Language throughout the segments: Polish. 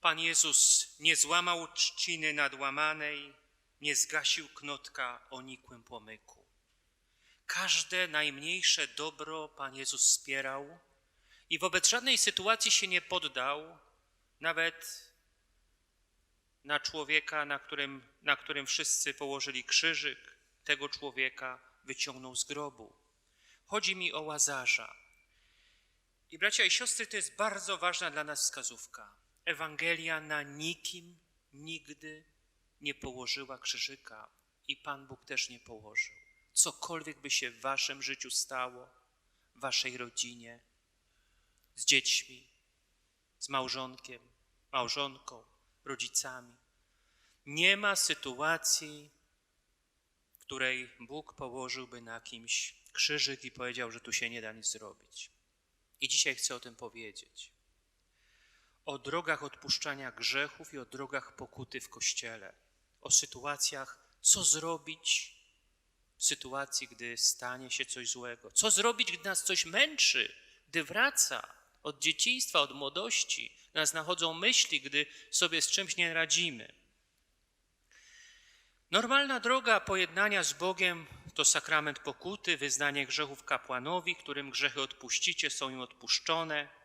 Pan Jezus nie złamał trzciny nadłamanej, nie zgasił knotka o nikłym płomyku. Każde najmniejsze dobro Pan Jezus wspierał i wobec żadnej sytuacji się nie poddał, nawet na człowieka, na którym, na którym wszyscy położyli krzyżyk, tego człowieka wyciągnął z grobu. Chodzi mi o łazarza. I bracia i siostry, to jest bardzo ważna dla nas wskazówka. Ewangelia na nikim nigdy nie położyła krzyżyka i Pan Bóg też nie położył. Cokolwiek by się w waszym życiu stało, w waszej rodzinie, z dziećmi, z małżonkiem, małżonką, rodzicami. Nie ma sytuacji, w której Bóg położyłby na kimś krzyżyk i powiedział, że tu się nie da nic zrobić. I dzisiaj chcę o tym powiedzieć. O drogach odpuszczania grzechów i o drogach pokuty w kościele. O sytuacjach, co zrobić w sytuacji, gdy stanie się coś złego. Co zrobić, gdy nas coś męczy, gdy wraca od dzieciństwa, od młodości. Nas nachodzą myśli, gdy sobie z czymś nie radzimy. Normalna droga pojednania z Bogiem to sakrament pokuty, wyznanie grzechów kapłanowi, którym grzechy odpuścicie, są im odpuszczone.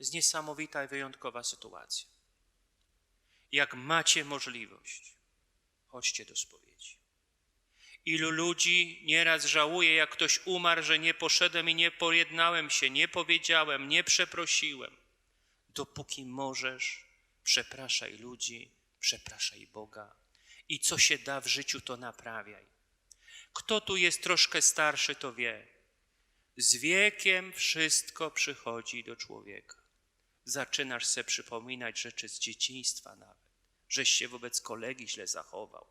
Jest niesamowita i wyjątkowa sytuacja. Jak macie możliwość, chodźcie do spowiedzi. Ilu ludzi nieraz żałuje, jak ktoś umarł, że nie poszedłem i nie pojednałem się, nie powiedziałem, nie przeprosiłem. Dopóki możesz, przepraszaj ludzi, przepraszaj Boga. I co się da w życiu, to naprawiaj. Kto tu jest troszkę starszy, to wie. Z wiekiem wszystko przychodzi do człowieka. Zaczynasz sobie przypominać rzeczy z dzieciństwa nawet, żeś się wobec kolegi źle zachował.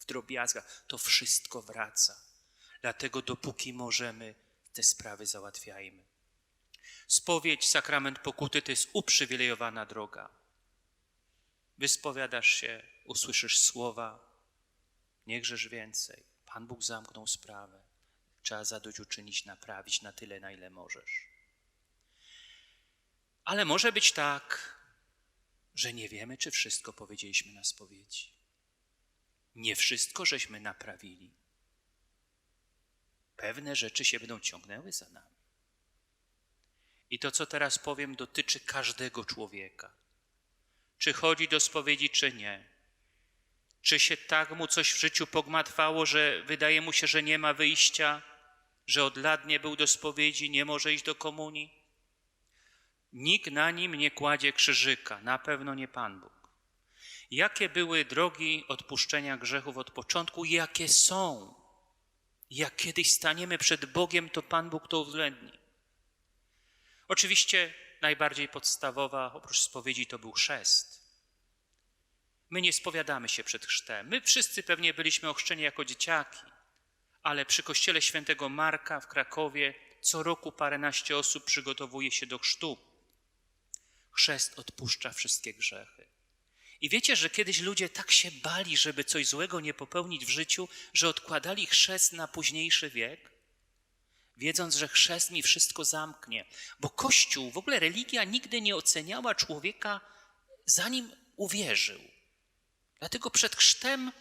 W drobiazgach to wszystko wraca. Dlatego dopóki możemy, te sprawy załatwiajmy. Spowiedź, sakrament pokuty to jest uprzywilejowana droga. Wyspowiadasz się, usłyszysz słowa, nie grzesz więcej. Pan Bóg zamknął sprawę. Trzeba zadośćuczynić, naprawić na tyle, na ile możesz. Ale może być tak, że nie wiemy, czy wszystko powiedzieliśmy na spowiedzi. Nie wszystko żeśmy naprawili. Pewne rzeczy się będą ciągnęły za nami. I to, co teraz powiem, dotyczy każdego człowieka. Czy chodzi do spowiedzi, czy nie. Czy się tak mu coś w życiu pogmatwało, że wydaje mu się, że nie ma wyjścia, że od lat nie był do spowiedzi, nie może iść do komunii? Nikt na nim nie kładzie krzyżyka, na pewno nie Pan Bóg. Jakie były drogi odpuszczenia grzechów od początku, jakie są? Jak kiedyś staniemy przed Bogiem, to Pan Bóg to uwzględni. Oczywiście najbardziej podstawowa oprócz spowiedzi to był chrzest. My nie spowiadamy się przed chrztem. My wszyscy pewnie byliśmy ochrzczeni jako dzieciaki, ale przy kościele świętego Marka w Krakowie co roku paręnaście osób przygotowuje się do chrztu. Chrzest odpuszcza wszystkie grzechy. I wiecie, że kiedyś ludzie tak się bali, żeby coś złego nie popełnić w życiu, że odkładali chrzest na późniejszy wiek, wiedząc, że chrzest mi wszystko zamknie. Bo Kościół, w ogóle religia nigdy nie oceniała człowieka, zanim uwierzył. Dlatego przed chrztem,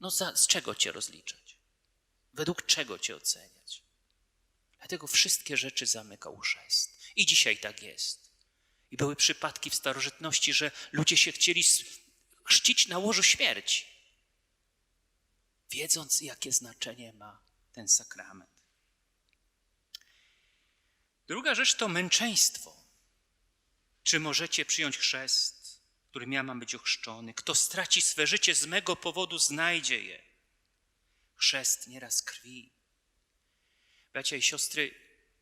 no za, z czego cię rozliczać? Według czego cię oceniać? Dlatego wszystkie rzeczy zamykał chrzest. I dzisiaj tak jest. I były przypadki w starożytności, że ludzie się chcieli chrzcić na łożu śmierci, wiedząc, jakie znaczenie ma ten sakrament. Druga rzecz to męczeństwo. Czy możecie przyjąć chrzest, którym ja mam być ochrzczony? Kto straci swe życie z mego powodu, znajdzie je. Chrzest nieraz krwi. Bracia i siostry,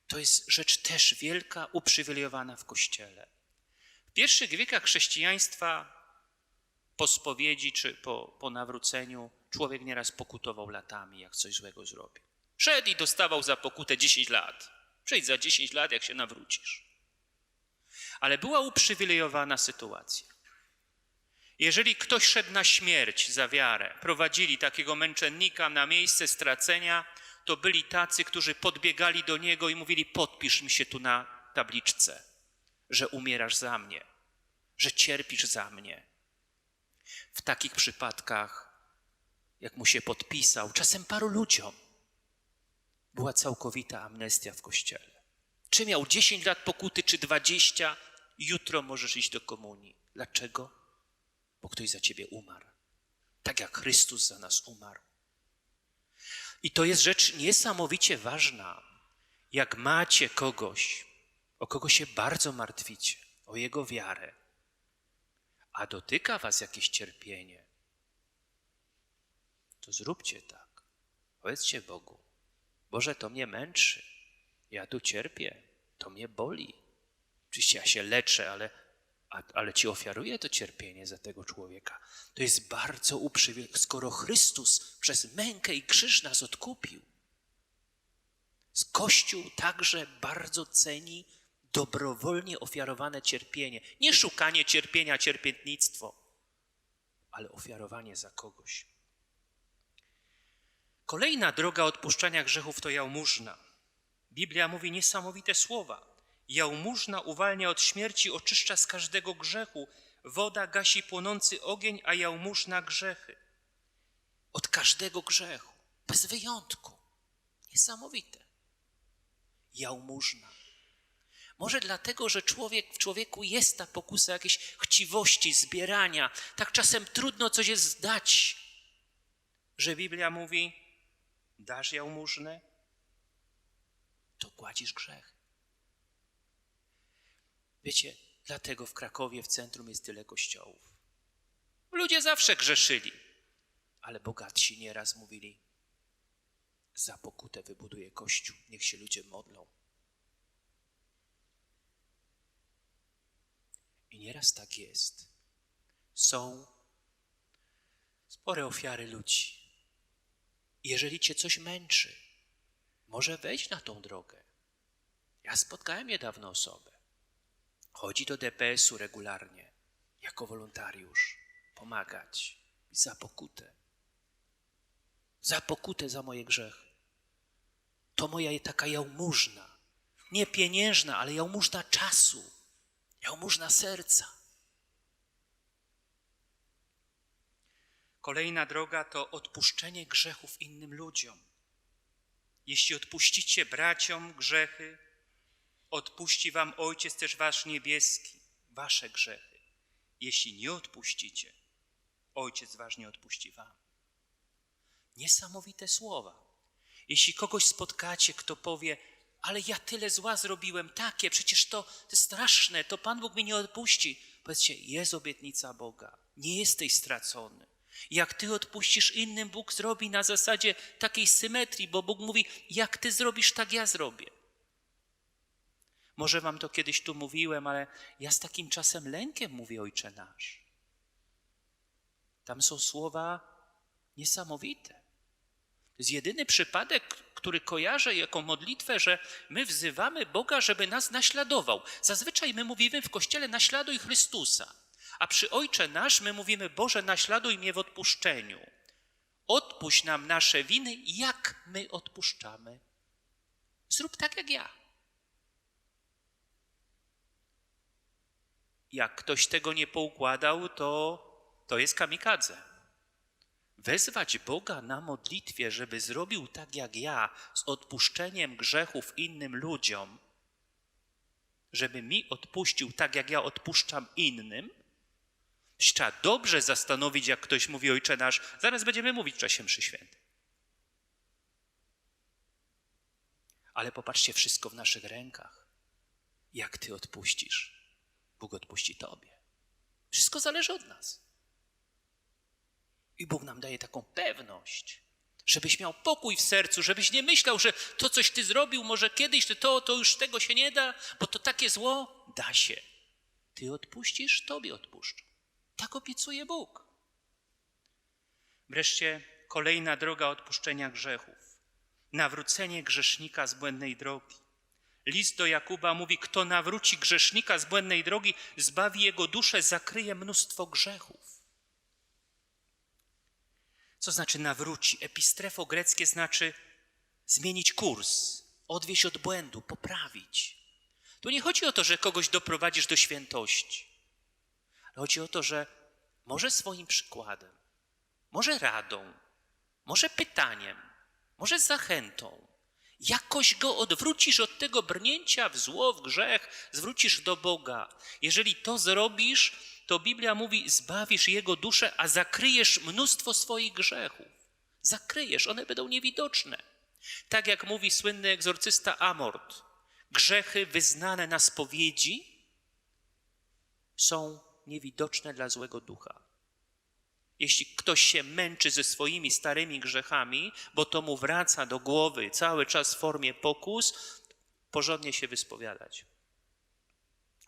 to jest rzecz też wielka, uprzywilejowana w Kościele. Pierwszych wiekach chrześcijaństwa po spowiedzi czy po, po nawróceniu człowiek nieraz pokutował latami, jak coś złego zrobił. Szedł i dostawał za pokutę 10 lat. Przejdź za 10 lat, jak się nawrócisz. Ale była uprzywilejowana sytuacja. Jeżeli ktoś szedł na śmierć za wiarę, prowadzili takiego męczennika na miejsce stracenia, to byli tacy, którzy podbiegali do niego i mówili: Podpisz mi się tu na tabliczce, że umierasz za mnie, że cierpisz za mnie. W takich przypadkach, jak mu się podpisał, czasem paru ludziom, była całkowita amnestia w kościele. Czy miał 10 lat pokuty, czy 20, jutro możesz iść do komunii. Dlaczego? Bo ktoś za ciebie umarł. Tak jak Chrystus za nas umarł. I to jest rzecz niesamowicie ważna. Jak macie kogoś, o kogo się bardzo martwicie, o jego wiarę, a dotyka was jakieś cierpienie, to zróbcie tak. Powiedzcie Bogu, Boże, to mnie męczy, ja tu cierpię, to mnie boli. Oczywiście ja się leczę, ale, ale ci ofiaruję to cierpienie za tego człowieka. To jest bardzo uprzywilejowane, skoro Chrystus przez mękę i krzyż nas odkupił. Kościół także bardzo ceni dobrowolnie ofiarowane cierpienie. Nie szukanie cierpienia, cierpiętnictwo, ale ofiarowanie za kogoś. Kolejna droga odpuszczania grzechów to jałmużna. Biblia mówi niesamowite słowa. Jałmużna uwalnia od śmierci, oczyszcza z każdego grzechu. Woda gasi płonący ogień, a jałmużna grzechy. Od każdego grzechu, bez wyjątku. Niesamowite. Jałmużna. Może dlatego, że człowiek, w człowieku jest ta pokusa jakiejś chciwości, zbierania. Tak czasem trudno coś jest zdać, że Biblia mówi, dasz jałmużnę, to gładzisz grzech. Wiecie, dlatego w Krakowie w centrum jest tyle kościołów. Ludzie zawsze grzeszyli, ale bogatsi nieraz mówili, za pokutę wybuduję kościół, niech się ludzie modlą. Nieraz tak jest. Są spore ofiary ludzi. Jeżeli cię coś męczy, może wejść na tą drogę. Ja spotkałem niedawno osobę. Chodzi do DPS-u regularnie, jako wolontariusz, pomagać za pokutę. Za pokutę za moje grzechy. To moja taka jałmużna. Nie pieniężna, ale jałmużna czasu. Jałmużna serca. Kolejna droga to odpuszczenie grzechów innym ludziom. Jeśli odpuścicie braciom grzechy, odpuści wam Ojciec też wasz niebieski, wasze grzechy. Jeśli nie odpuścicie, Ojciec wasz nie odpuści wam. Niesamowite słowa. Jeśli kogoś spotkacie, kto powie, ale ja tyle zła zrobiłem, takie, przecież to, to straszne, to Pan Bóg mi nie odpuści. Powiedzcie, jest obietnica Boga, nie jesteś stracony. Jak ty odpuścisz innym, Bóg zrobi na zasadzie takiej symetrii, bo Bóg mówi, jak ty zrobisz, tak ja zrobię. Może wam to kiedyś tu mówiłem, ale ja z takim czasem lękiem mówię Ojcze Nasz. Tam są słowa niesamowite. To jest jedyny przypadek, który kojarzę jako modlitwę, że my wzywamy Boga, żeby nas naśladował. Zazwyczaj my mówimy w kościele naśladuj Chrystusa, a przy Ojcze Nasz my mówimy Boże naśladuj mnie w odpuszczeniu. Odpuść nam nasze winy, jak my odpuszczamy. Zrób tak jak ja. Jak ktoś tego nie poukładał, to, to jest kamikadze wezwać Boga na modlitwie, żeby zrobił tak jak ja, z odpuszczeniem grzechów innym ludziom, żeby mi odpuścił tak jak ja odpuszczam innym, trzeba dobrze zastanowić, jak ktoś mówi Ojcze Nasz, zaraz będziemy mówić w czasie mszy świętej. Ale popatrzcie, wszystko w naszych rękach. Jak Ty odpuścisz, Bóg odpuści Tobie. Wszystko zależy od nas. I Bóg nam daje taką pewność, żebyś miał pokój w sercu, żebyś nie myślał, że to coś ty zrobił, może kiedyś, to, to, to już tego się nie da, bo to takie zło da się. Ty odpuścisz, tobie odpuszczą. Tak obiecuje Bóg. Wreszcie kolejna droga odpuszczenia grzechów. Nawrócenie grzesznika z błędnej drogi. List do Jakuba mówi: Kto nawróci grzesznika z błędnej drogi, zbawi jego duszę, zakryje mnóstwo grzechów. Co znaczy nawróci? Epistrefo greckie znaczy zmienić kurs, odwieść od błędu, poprawić. Tu nie chodzi o to, że kogoś doprowadzisz do świętości. Chodzi o to, że może swoim przykładem, może radą, może pytaniem, może zachętą, jakoś go odwrócisz od tego brnięcia w zło, w grzech, zwrócisz do Boga. Jeżeli to zrobisz, to Biblia mówi, zbawisz jego duszę, a zakryjesz mnóstwo swoich grzechów. Zakryjesz, one będą niewidoczne. Tak jak mówi słynny egzorcysta Amort, grzechy wyznane na spowiedzi są niewidoczne dla złego ducha. Jeśli ktoś się męczy ze swoimi starymi grzechami, bo to mu wraca do głowy cały czas w formie pokus, porządnie się wyspowiadać.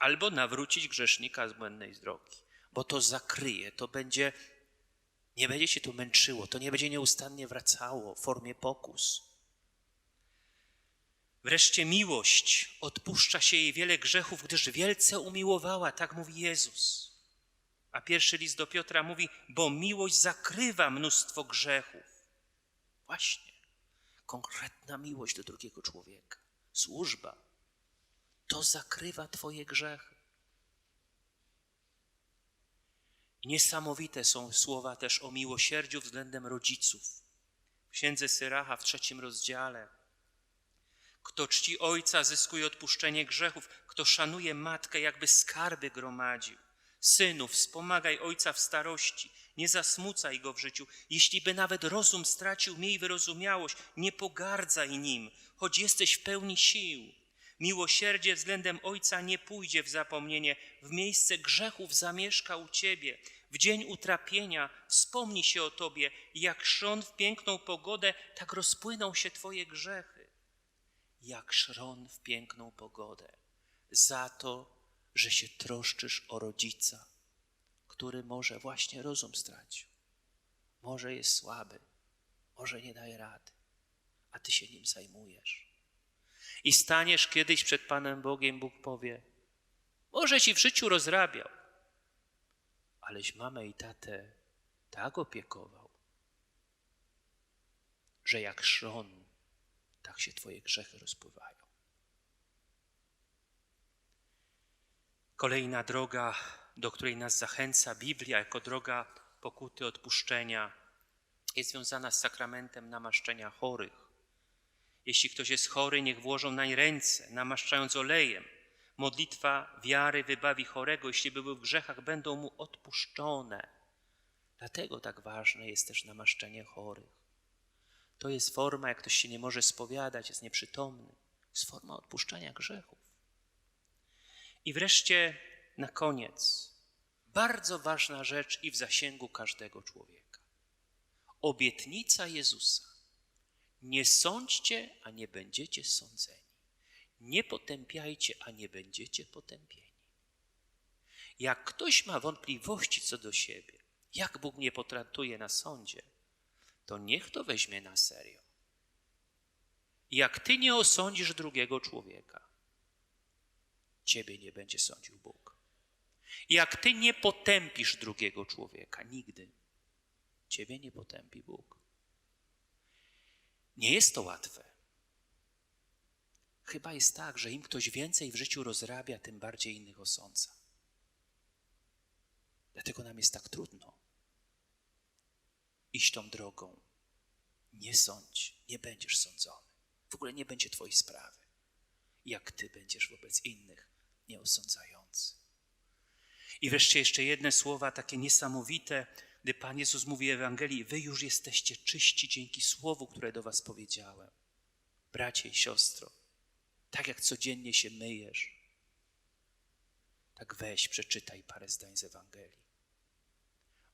Albo nawrócić grzesznika z błędnej drogi, bo to zakryje, to będzie, nie będzie się to męczyło, to nie będzie nieustannie wracało w formie pokus. Wreszcie miłość odpuszcza się jej wiele grzechów, gdyż wielce umiłowała, tak mówi Jezus. A pierwszy list do Piotra mówi, bo miłość zakrywa mnóstwo grzechów. Właśnie, konkretna miłość do drugiego człowieka, służba, to zakrywa Twoje grzechy. Niesamowite są słowa też o miłosierdziu względem rodziców. W księdze Syracha w trzecim rozdziale. Kto czci ojca, zyskuje odpuszczenie grzechów. Kto szanuje matkę, jakby skarby gromadził. Synu, wspomagaj ojca w starości, nie zasmucaj go w życiu. Jeśli by nawet rozum stracił, miej wyrozumiałość, nie pogardzaj nim, choć jesteś w pełni sił. Miłosierdzie względem ojca nie pójdzie w zapomnienie, w miejsce grzechów zamieszka u ciebie. W dzień utrapienia wspomni się o tobie, jak szron w piękną pogodę, tak rozpłyną się twoje grzechy. Jak szron w piękną pogodę, za to, że się troszczysz o rodzica, który może właśnie rozum stracił, może jest słaby, może nie daje rady, a ty się nim zajmujesz. I staniesz kiedyś przed Panem Bogiem, Bóg powie: Może ci w życiu rozrabiał, aleś mamę i tatę tak opiekował, że jak szron, tak się twoje grzechy rozpływają. Kolejna droga, do której nas zachęca Biblia jako droga pokuty odpuszczenia, jest związana z sakramentem namaszczenia chorych. Jeśli ktoś jest chory, niech włożą nań ręce, namaszczając olejem. Modlitwa wiary wybawi chorego, jeśli był w grzechach, będą mu odpuszczone. Dlatego tak ważne jest też namaszczenie chorych. To jest forma, jak ktoś się nie może spowiadać, jest nieprzytomny, jest forma odpuszczania grzechów. I wreszcie na koniec, bardzo ważna rzecz i w zasięgu każdego człowieka. Obietnica Jezusa. Nie sądźcie, a nie będziecie sądzeni. Nie potępiajcie, a nie będziecie potępieni. Jak ktoś ma wątpliwości co do siebie, jak Bóg mnie potraktuje na sądzie, to niech to weźmie na serio. Jak ty nie osądzisz drugiego człowieka, ciebie nie będzie sądził Bóg. Jak ty nie potępisz drugiego człowieka, nigdy ciebie nie potępi Bóg. Nie jest to łatwe. Chyba jest tak, że im ktoś więcej w życiu rozrabia, tym bardziej innych osądza. Dlatego nam jest tak trudno iść tą drogą. Nie sądź, nie będziesz sądzony. W ogóle nie będzie twojej sprawy. Jak ty będziesz wobec innych nieosądzający. I wreszcie jeszcze jedne słowa takie niesamowite, gdy Pan Jezus mówi w Ewangelii: Wy już jesteście czyści dzięki słowu, które do Was powiedziałem. Bracie i siostro, tak jak codziennie się myjesz, tak weź, przeczytaj parę zdań z Ewangelii.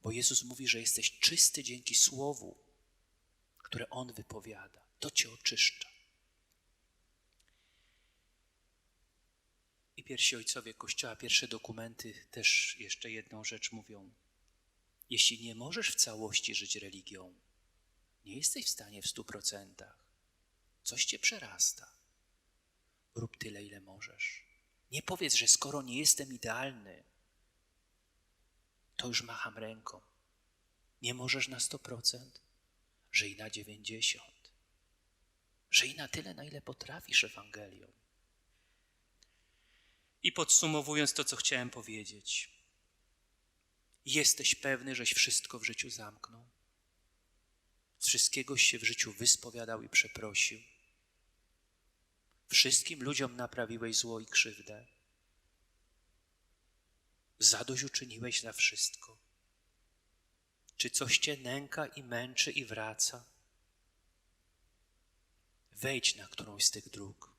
Bo Jezus mówi, że jesteś czysty dzięki słowu, które On wypowiada. To cię oczyszcza. I pierwsi ojcowie Kościoła, pierwsze dokumenty też jeszcze jedną rzecz mówią. Jeśli nie możesz w całości żyć religią, nie jesteś w stanie w stu procentach, coś cię przerasta. Rób tyle, ile możesz. Nie powiedz, że skoro nie jestem idealny, to już macham ręką. Nie możesz na sto procent, że i na dziewięćdziesiąt, że i na tyle, na ile potrafisz Ewangelią. I podsumowując to, co chciałem powiedzieć, Jesteś pewny, żeś wszystko w życiu zamknął? Z wszystkiegoś się w życiu wyspowiadał i przeprosił? Wszystkim ludziom naprawiłeś zło i krzywdę? Zadośćuczyniłeś za wszystko? Czy coś cię nęka i męczy i wraca? Wejdź na którąś z tych dróg.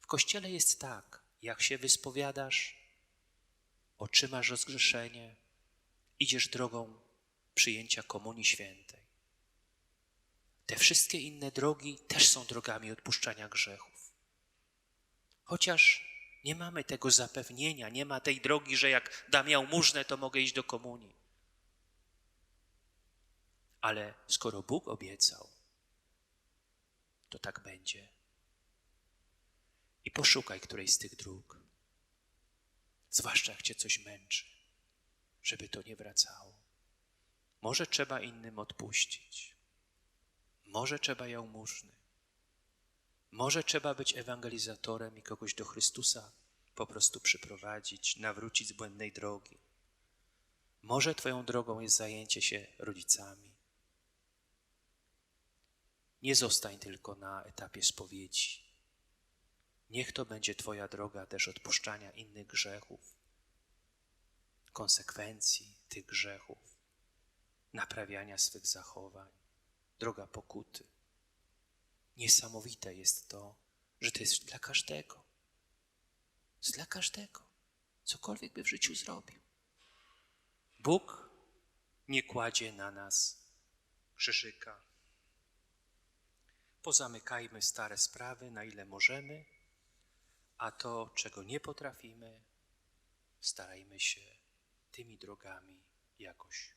W kościele jest tak, jak się wyspowiadasz, otrzymasz rozgrzeszenie, idziesz drogą przyjęcia Komunii Świętej. Te wszystkie inne drogi też są drogami odpuszczania grzechów. Chociaż nie mamy tego zapewnienia, nie ma tej drogi, że jak dam jałmużnę, to mogę iść do komunii. Ale skoro Bóg obiecał, to tak będzie. I poszukaj którejś z tych dróg, zwłaszcza jak cię coś męczy, żeby to nie wracało. Może trzeba innym odpuścić, może trzeba jałmużny, może trzeba być ewangelizatorem i kogoś do Chrystusa po prostu przyprowadzić, nawrócić z błędnej drogi. Może Twoją drogą jest zajęcie się rodzicami. Nie zostań tylko na etapie spowiedzi. Niech to będzie Twoja droga też odpuszczania innych grzechów, konsekwencji tych grzechów, naprawiania swych zachowań, droga pokuty. Niesamowite jest to, że to jest dla każdego. Jest dla każdego, cokolwiek by w życiu zrobił. Bóg nie kładzie na nas krzyżyka. Pozamykajmy stare sprawy, na ile możemy, a to, czego nie potrafimy, starajmy się tymi drogami jakoś